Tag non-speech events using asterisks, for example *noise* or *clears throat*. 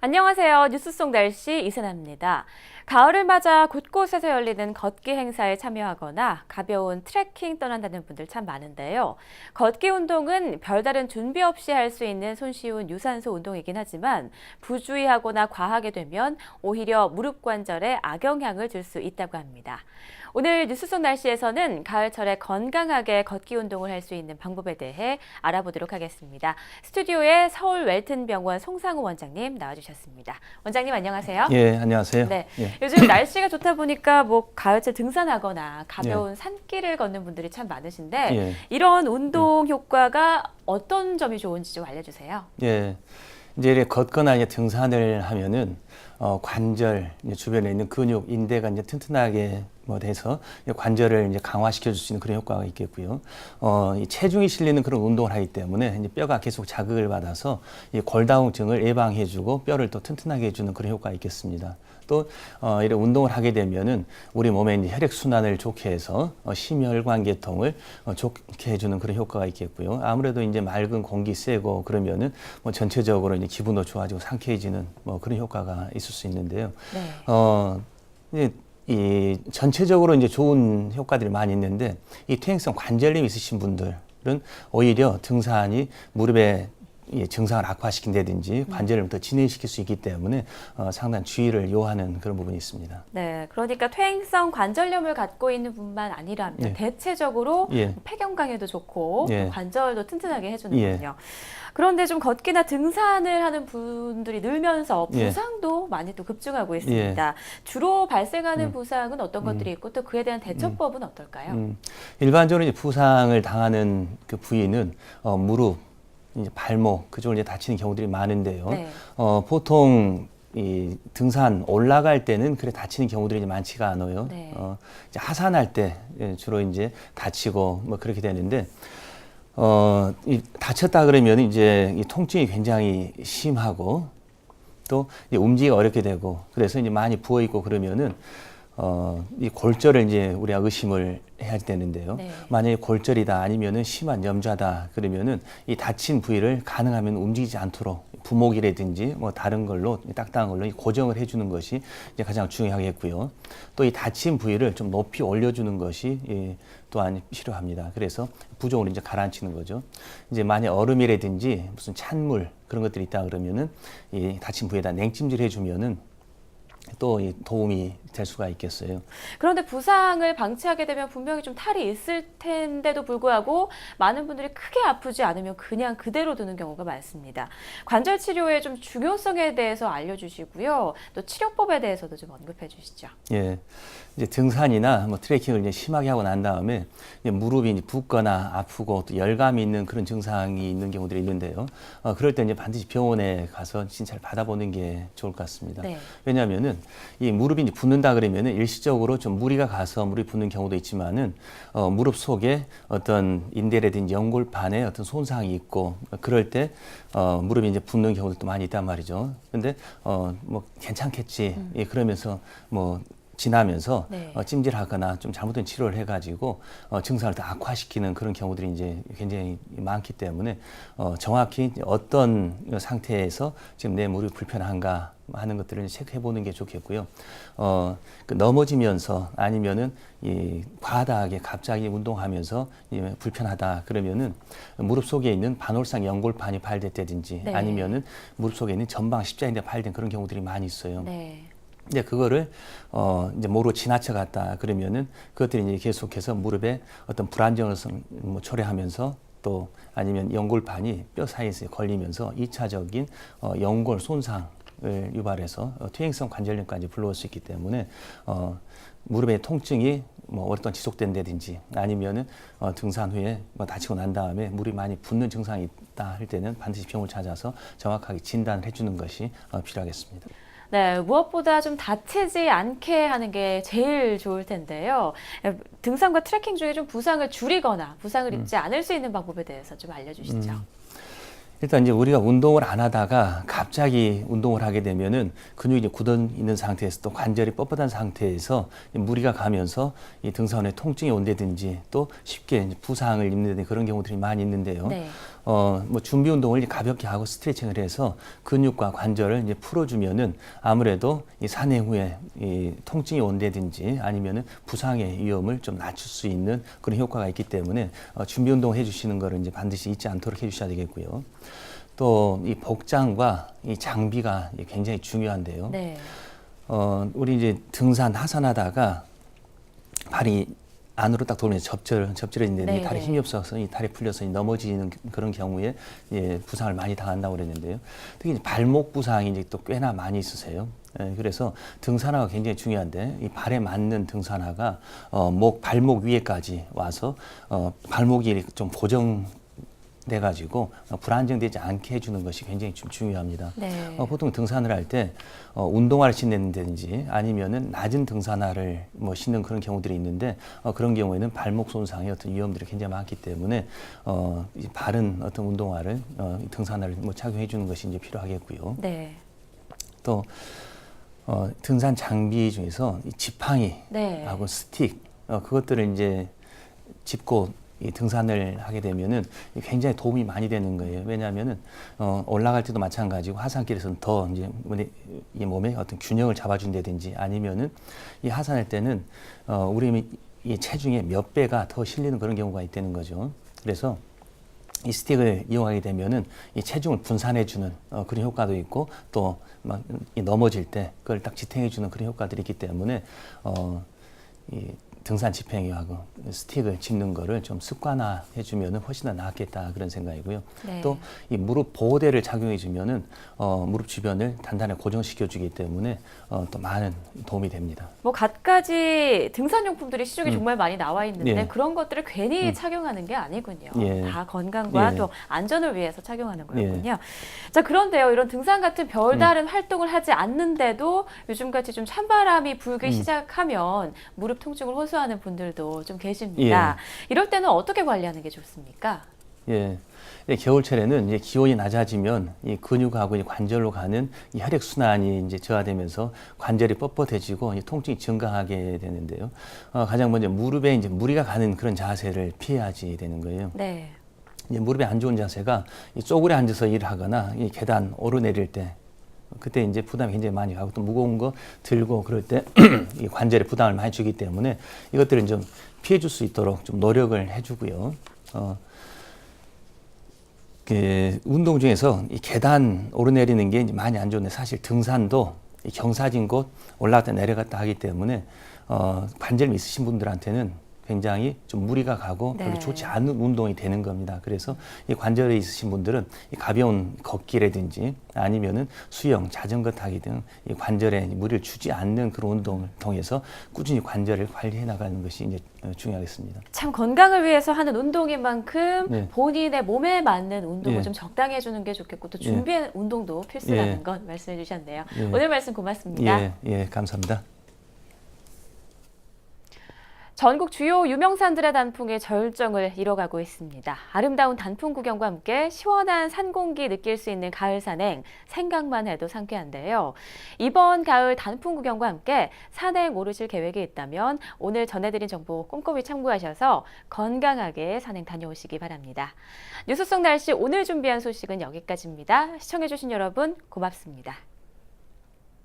안녕하세요. 뉴스송 날씨 이세나입니다. 가을을 맞아 곳곳에서 열리는 걷기 행사에 참여하거나 가벼운 트레킹 떠난다는 분들 참 많은데요. 걷기 운동은 별다른 준비 없이 할 수 있는 손쉬운 유산소 운동이긴 하지만 부주의하거나 과하게 되면 오히려 무릎 관절에 악영향을 줄 수 있다고 합니다. 오늘 뉴스송 날씨에서는 가을철에 건강하게 걷기 운동을 할 수 있는 방법에 대해 알아보도록 하겠습니다. 스튜디오에 서울 웰튼병원 송상우 원장님 나와주셨습니다. 원장님 안녕하세요. 예, 안녕하세요. 네. 예. 요즘 *laughs* 날씨가 좋다 보니까 뭐 가을철 등산하거나 가벼운 산길을 걷는 분들이 참 많으신데 예. 이런 운동 효과가 어떤 점이 좋은지 좀 알려주세요. 예. 이제 이렇게 걷거나 이제 등산을 하면은 어, 관절 주변에 있는 근육, 인대가 이제 튼튼하게 뭐 돼서 관절을 이제 강화시켜 줄 수 있는 그런 효과가 있겠고요. 어, 이 체중이 실리는 그런 운동을 하기 때문에 이제 뼈가 계속 자극을 받아서 이 골다공증을 예방해 주고 뼈를 또 튼튼하게 해 주는 그런 효과가 있겠습니다. 또 어, 이런 운동을 하게 되면은 우리 몸에 이제 혈액 순환을 좋게 해서 어, 심혈관 계통을 어, 좋게 해주는 그런 효과가 있겠고요. 아무래도 이제 맑은 공기 쐬고 그러면은 뭐 전체적으로 이제 기분도 좋아지고 상쾌해지는 뭐 그런 효과가 있을 수 있는데요. 네. 어, 이제 이 전체적으로 이제 좋은 효과들이 많이 있는데 이 퇴행성 관절염 있으신 분들은 오히려 등산이 무릎에 이 증상을 악화시킨다든지 관절을 더 진행시킬 수 있기 때문에 어, 상당히 주의를 요하는 그런 부분이 있습니다. 네, 그러니까 퇴행성 관절염을 갖고 있는 분만 아니라면 예. 대체적으로 예. 폐경강에도 좋고 예. 관절도 튼튼하게 해주는군요. 그런데 좀 걷기나 등산을 하는 분들이 늘면서 예. 부상도 많이 또 급증하고 있습니다. 주로 발생하는 부상은 어떤 것들이 있고 또 그에 대한 대처법은 어떨까요? 음, 일반적으로 부상을 당하는 그 부위는 어, 무릎, 이제 발목 그쪽을 이제 다치는 경우들이 많은데요. 네. 어, 보통 이 등산 올라갈 때는 그래 다치는 경우들이 이제 많지가 않아요. 네. 어, 이제 하산할 때 예, 주로 이제 다치고 뭐 그렇게 되는데 어, 이 다쳤다 그러면 이제 이 통증이 굉장히 심하고 또 이제 움직이기 어렵게 되고 그래서 이제 많이 부어 있고 그러면은 어, 이 골절을 이제 우리가 의심을 해야 되는데요. 네. 만약에 골절이다 아니면은 심한 염좌다 그러면은 이 다친 부위를 가능하면 움직이지 않도록 부목이라든지 뭐 다른 걸로 딱딱한 걸로 이 고정을 해주는 것이 이제 가장 중요하겠고요. 또 이 다친 부위를 좀 높이 올려주는 것이 예, 또한 필요합니다. 그래서 부종으로 이제 가라앉히는 거죠. 이제 만약 얼음이라든지 무슨 찬물 그런 것들이 있다 그러면은 이 다친 부위에다 냉찜질 해주면은 또이 도움이 될 수가 있겠어요. 그런데 부상을 방치하게 되면 분명히 좀 탈이 있을 텐데도 불구하고 많은 분들이 크게 아프지 않으면 그냥 그대로 두는 경우가 많습니다. 관절 치료의 좀 중요성에 대해서 알려주시고요. 또 치료법에 대해서도 좀 언급해 주시죠. 예. 이제 등산이나 뭐 트레킹을 이제 심하게 하고 난 다음에 무릎이 이제 붓거나 아프고 또 열감이 있는 그런 증상이 있는 경우들이 있는데요. 어, 그럴 때 이제 반드시 병원에 가서 진찰 받아보는 게 좋을 것 같습니다. 네. 왜냐하면은 이 무릎이 이제 붓는다 그러면은 일시적으로 좀 무리가 가서 무릎이 붓는 경우도 있지만은 어, 무릎 속에 어떤 인대라든지 연골판에 어떤 손상이 있고 그럴 때 어, 무릎이 이제 붓는 경우도 많이 있단 말이죠. 근데 어, 뭐 괜찮겠지. 예, 그러면서 뭐 지나면서 네. 어, 찜질하거나 좀 잘못된 치료를 해가지고 어, 증상을 더 악화시키는 그런 경우들이 이제 굉장히 많기 때문에 어, 정확히 어떤 상태에서 지금 내 무릎이 불편한가 하는 것들을 체크해 보는 게 좋겠고요. 어, 그 넘어지면서 아니면은 이 과다하게 갑자기 운동하면서 이 불편하다 그러면은 무릎 속에 있는 반월상 연골판이 파열됐다든지 네. 아니면은 무릎 속에 있는 전방 십자인대 파열된 그런 경우들이 많이 있어요. 네. 이제 그거를 어 이제 모르고 지나쳐 갔다 그러면은 그것들이 이제 계속해서 무릎에 어떤 불안정성 뭐 초래하면서 또 아니면 연골판이 뼈 사이에 걸리면서 이차적인 어 연골 손상을 유발해서 어, 퇴행성 관절염까지 불러올 수 있기 때문에 어 무릎의 통증이 뭐 오랫동안 지속된다든지 아니면은 어, 등산 후에 뭐 다치고 난 다음에 무릎이 많이 붓는 증상이 있다 할 때는 반드시 병을 찾아서 정확하게 진단을 해주는 것이 어, 필요하겠습니다. 네, 무엇보다 좀 다치지 않게 하는 게 제일 좋을 텐데요. 등산과 트레킹 중에 좀 부상을 줄이거나 부상을 입지 않을 수 있는 방법에 대해서 좀 알려주시죠. 음. 일단 이제 우리가 운동을 안 하다가 갑자기 운동을 하게 되면은 근육이 이제 굳어 있는 상태에서 또 관절이 뻣뻣한 상태에서 이 무리가 가면서 이 등산에 통증이 온다든지 또 쉽게 부상을 입는 그런 경우들이 많이 있는데요. 네. 어, 뭐 준비 운동을 가볍게 하고 스트레칭을 해서 근육과 관절을 이제 풀어주면은 아무래도 이 산행 후에 이 통증이 온다든지 아니면은 부상의 위험을 좀 낮출 수 있는 그런 효과가 있기 때문에 어, 준비 운동 해주시는 거를 이제 반드시 잊지 않도록 해주셔야 되겠고요. 또 이 복장과 이 장비가 굉장히 중요한데요. 네. 어, 우리 이제 등산 하산하다가 발이 안으로 딱 돌면 접질, 접질해지는데 네, 이 다리 네. 힘이 없어서 이 다리 풀려서 이 넘어지는 그런 경우에 예, 부상을 많이 당한다고 그랬는데요. 특히 이제 발목 부상이 이제 또 꽤나 많이 있으세요. 예, 그래서 등산화가 굉장히 중요한데 이 발에 맞는 등산화가 어, 목 발목 위에까지 와서 어, 발목이 좀 고정 돼 가지고 어, 불안정되지 않게 해주는 것이 굉장히 좀 중요합니다. 네. 어, 보통 등산을 할 때 어, 운동화를 신는다든지 아니면은 낮은 등산화를 뭐 신는 그런 경우들이 있는데 어, 그런 경우에는 발목 손상의 어떤 위험들이 굉장히 많기 때문에 어, 이 바른 어떤 운동화를 어, 이 등산화를 뭐 착용해 주는 것이 이제 필요하겠고요. 네. 또 어, 등산 장비 중에서 이 지팡이 네. 하고 스틱 어, 그것들을 이제 짚고 이 등산을 하게 되면은 굉장히 도움이 많이 되는 거예요. 왜냐하면은 어, 올라갈 때도 마찬가지고 하산길에서는 더 이제 이 몸에 어떤 균형을 잡아준다든지 아니면은 이 하산할 때는 어, 우리 이 체중의 몇 배가 더 실리는 그런 경우가 있다는 거죠. 그래서 이 스틱을 이용하게 되면은 이 체중을 분산해주는 어, 그런 효과도 있고 또막이 넘어질 때 그걸 딱 지탱해주는 그런 효과들이 있기 때문에 어, 이 등산 지팡이하고 스틱을 짚는 거를 좀 습관화해 주면은 훨씬 더 낫겠다 그런 생각이고요. 네. 또 이 무릎 보호대를 착용해 주면은 어, 무릎 주변을 단단하게 고정시켜 주기 때문에 어, 또 많은 도움이 됩니다. 뭐 갖가지 등산 용품들이 시중에 정말 많이 나와 있는데 예. 그런 것들을 괜히 음. 착용하는 게 아니군요. 예. 다 건강과 예. 또 안전을 위해서 착용하는 거였군요. 자 그런데요, 이런 등산 같은 별다른 활동을 하지 않는데도 요즘같이 좀 찬바람이 불기 음. 시작하면 무릎 통증을 호소 하는 분들도 좀 계십니다. 이럴 때는 어떻게 관리하는 게 좋습니까? 예. 예, 겨울철에는 이제 기온이 낮아지면 이 근육하고 이 관절로 가는 이 혈액 순환이 이제 저하되면서 관절이 뻣뻣해지고 이 통증이 증가하게 되는데요. 어, 가장 먼저 무릎에 이제 무리가 가는 그런 자세를 피해야지 되는 거예요. 네. 이제 무릎에 안 좋은 자세가 이 쪼그려 앉아서 일을 하거나 이 계단 오르내릴 때 그때 이제 부담이 굉장히 많이 가고 또 무거운 거 들고 그럴 때 *clears throat* 이 관절에 부담을 많이 주기 때문에 이것들은 좀 피해 줄 수 있도록 좀 노력을 해주고요. 어, 그 운동 중에서 이 계단 오르내리는 게 많이 안 좋은데 사실 등산도 이 경사진 곳 올라갔다 내려갔다 하기 때문에 어, 관절 있으신 분들한테는 굉장히 좀 무리가 가고 별로 네. 좋지 않은 운동이 되는 겁니다. 그래서 이 관절에 있으신 분들은 이 가벼운 걷기라든지 아니면은 수영, 자전거 타기 등 이 관절에 무리를 주지 않는 그런 운동을 통해서 꾸준히 관절을 관리해 나가는 것이 이제 어, 중요하겠습니다. 참 건강을 위해서 하는 운동인 만큼 네. 본인의 몸에 맞는 운동을 예. 좀 적당히 해주는 게 좋겠고 또 예. 준비한 운동도 필수라는 예. 것 말씀해 주셨네요. 예. 오늘 말씀 고맙습니다. 예, 예, 감사합니다. 전국 주요 유명산들의 단풍이 절정을 이뤄가고 있습니다. 아름다운 단풍 구경과 함께 시원한 산 공기 느낄 수 있는 가을 산행, 생각만 해도 상쾌한데요. 이번 가을 단풍 구경과 함께 산행 오르실 계획이 있다면 오늘 전해드린 정보 꼼꼼히 참고하셔서 건강하게 산행 다녀오시기 바랍니다. 뉴스 속 날씨 오늘 준비한 소식은 여기까지입니다. 시청해주신 여러분 고맙습니다.